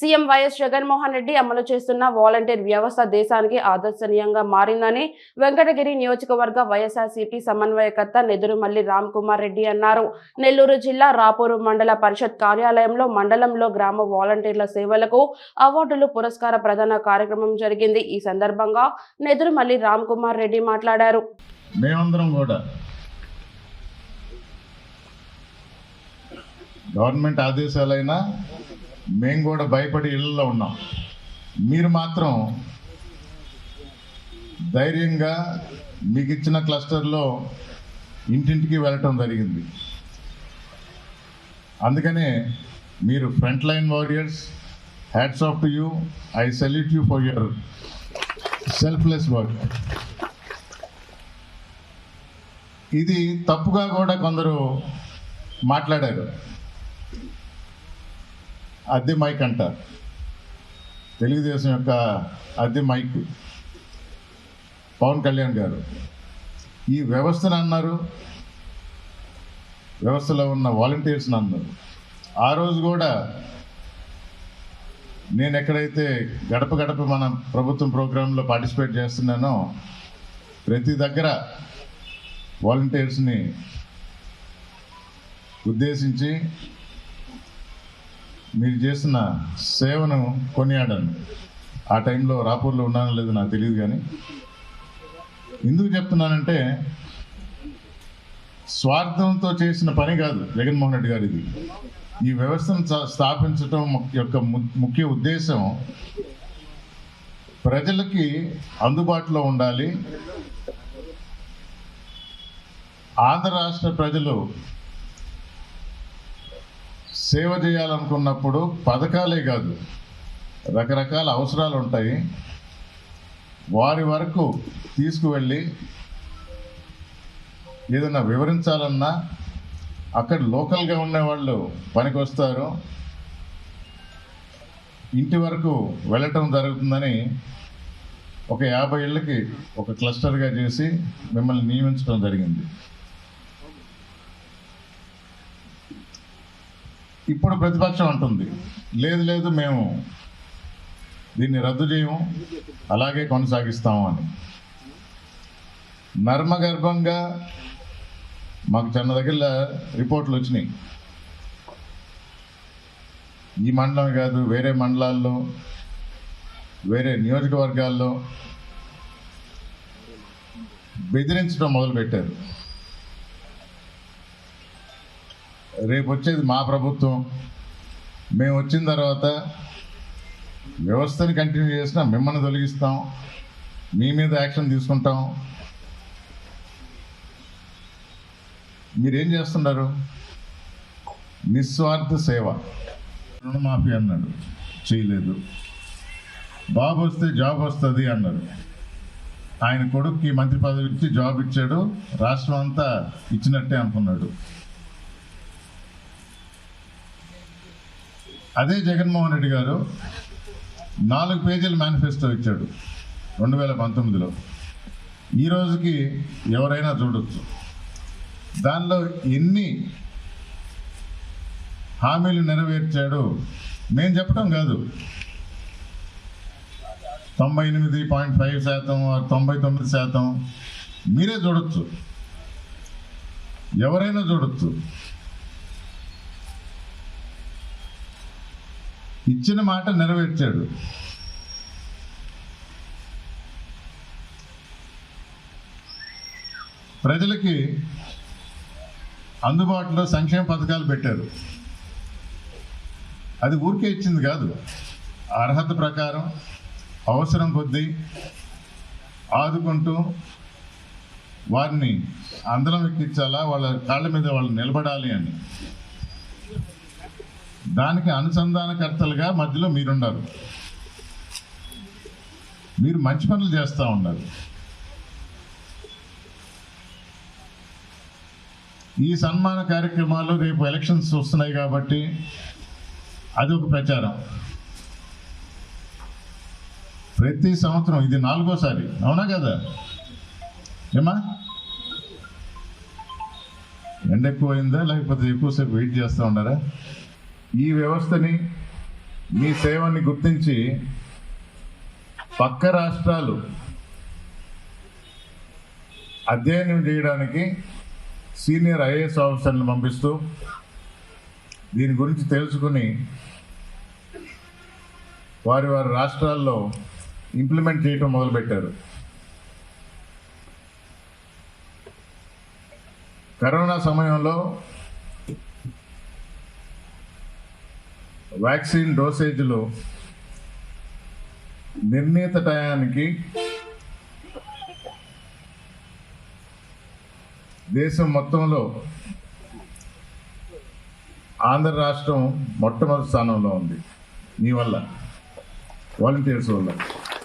CM YS Jaganmohan Reddy అమలు చేస్తున్న volunteer వ్యవస్థ దేశానికి ఆదర్శనీయంగా మారిందని వెంకటగిరి నియోజకవర్గ వైఎస్ఆర్సీపీ సమన్వయకర్త నెదురుమల్లి రామ్ కుమార్ రెడ్డి అన్నారు. నెల్లూరు జిల్లా రాపూరు మండల పరిషత్ కార్యాలయంలో మండలంలో గ్రామ వాలంటీర్ల సేవలకు అవార్డులు పురస్కార ప్రదాన కార్యక్రమం జరిగింది. ఈ సందర్భంగా నెదురుమల్లి రామ్ కుమార్ రెడ్డి మాట్లాడారు. మేమందరం కూడా గవర్నమెంట్ ఆదేశాలైనా మేము కూడా భయపడి ఇళ్ళలో ఉన్నాం. మీరు మాత్రం ధైర్యంగా మీకు ఇచ్చిన క్లస్టర్లో ఇంటింటికి వెళ్ళటం జరిగింది. అందుకనే మీరు front line warriors hats off to you. I salute you for your selfless work. ఇది తప్పుగా కూడా కొందరు మాట్లాడారు. అద్దె మైక్ అంటారు. తెలుగుదేశం యొక్క అద్దె మైక్. పవన్ కళ్యాణ్ గారు. ఈ వ్యవస్థను అన్నారు. వ్యవస్థలో ఉన్న వాలంటీర్స్ని అన్నారు. ఆ రోజు కూడా నేను ఎక్కడైతే గడప గడప మన ప్రభుత్వం ప్రోగ్రాంలో పార్టిసిపేట్ చేస్తున్నానో ప్రతి దగ్గర వాలంటీర్స్ని ఉద్దేశించి మీరు చేసిన సేవను కొనియాడాను. ఆ టైంలో రాపూర్లో ఉన్నానో లేదో నాకు తెలియదు కానీ. ఎందుకు చెప్తున్నానంటే స్వార్థంతో చేసిన పని కాదు జగన్మోహన్ రెడ్డి గారు ఇది ఈ వ్యవస్థను స్థాపించటం స్థాపించడం యొక్క ము- ముఖ్య ఉద్దేశం ప్రజలకి అందుబాటులో ఉండాలి. ఆంధ్ర రాష్ట్ర ప్రజలు సేవ చేయాలనుకున్నప్పుడు పథకాలే కాదు రకరకాల అవసరాలు ఉంటాయి. వారి వరకు తీసుకువెళ్ళి ఏదైనా వివరించాలన్నా అక్కడ లోకల్గా ఉండేవాళ్ళు పనికొస్తారు. ఇంటి వరకు వెళ్ళటం జరుగుతుందని ఒక యాభై ఏళ్ళకి ఒక క్లస్టర్గా చేసి మిమ్మల్ని నియమించడం జరిగింది. ఇప్పుడు ప్రతిపక్షం అంటుంది. లేదు లేదు మేము దీన్ని రద్దు చేయము అలాగే కొనసాగిస్తాము అని. నర్మగర్భంగా మాకు చిన్న దగ్గర రిపోర్ట్లు వచ్చినాయి. ఈ మండలం కాదు వేరే మండలాల్లో వేరే నియోజకవర్గాల్లో బెదిరించడం మొదలుపెట్టారు. రేపు వచ్చేది మా ప్రభుత్వం. మేము వచ్చిన తర్వాత వ్యవస్థని కంటిన్యూ చేసినా మిమ్మల్ని తొలగిస్తాం. మీ మీద యాక్షన్ తీసుకుంటాం. మీరేం చేస్తున్నారు? నిస్వార్థ సేవ. రుణమాఫీ అన్నాడు. చేయలేదు. బాబు వస్తే జాబ్ వస్తుంది అన్నారు ఆయన కొడుక్కి మంత్రి పదవి ఇచ్చి జాబ్ ఇచ్చాడు. రాష్ట్రం అంతా ఇచ్చినట్టే అనుకున్నాడు. అదే జగన్మోహన్ రెడ్డి గారు నాలుగు పేజీల మేనిఫెస్టో ఇచ్చాడు రెండు వేల పంతొమ్మిదిలో. ఈ రోజుకి ఎవరైనా చూడొచ్చు. దానిలో ఎన్ని హామీలు నెరవేర్చాడు నేను చెప్పడం కాదు. తొంభై ఎనిమిది పాయింట్ ఫైవ్ శాతం తొంభై తొమ్మిది శాతం మీరే చూడొచ్చు. ఎవరైనా చూడొచ్చు. ఇచ్చిన మాట నెరవేర్చాడు. ప్రజలకి అందుబాటులో సంక్షేమ పథకాలు పెట్టారు. అది ఊరికే ఇచ్చింది కాదు. అర్హత ప్రకారం అవసరం కొద్దీ ఆదుకుంటూ వారిని అందరం ఎక్కించాలా వాళ్ళ కాళ్ళ మీద వాళ్ళు నిలబడాలి అని. దానికి అనుసంధానకర్తలుగా మధ్యలో మీరున్నారు మీరు మంచి పనులు చేస్తూ ఉన్నారు. ఈ సన్మాన కార్యక్రమాలు రేపు ఎలక్షన్స్ వస్తున్నాయి కాబట్టి అది ఒక ప్రచారం. ప్రతి సంవత్సరం ఇది నాలుగోసారి అవునా కదా? ఏమా ఎండ ఎక్కువైందా లేకపోతే ఎక్కువసేపు వెయిట్ చేస్తూ ఉండారా ఈ వ్యవస్థని మీ సేవని గుర్తించి పక్క రాష్ట్రాలు అధ్యయనం చేయడానికి సీనియర్ ఐఏఎస్ ఆఫీసర్లను పంపిస్తూ దీని గురించి తెలుసుకుని వారి వారి రాష్ట్రాల్లో ఇంప్లిమెంట్ చేయటం మొదలుపెట్టారు. కరోనా సమయంలో వ్యాక్సిన్ డోసేజ్లు నిర్ణీత టయానికి దేశం మొత్తంలో ఆంధ్ర రాష్ట్రం మొట్టమొదటి స్థానంలో ఉంది. మీ వల్ల వాలంటీర్స్ వల్ల.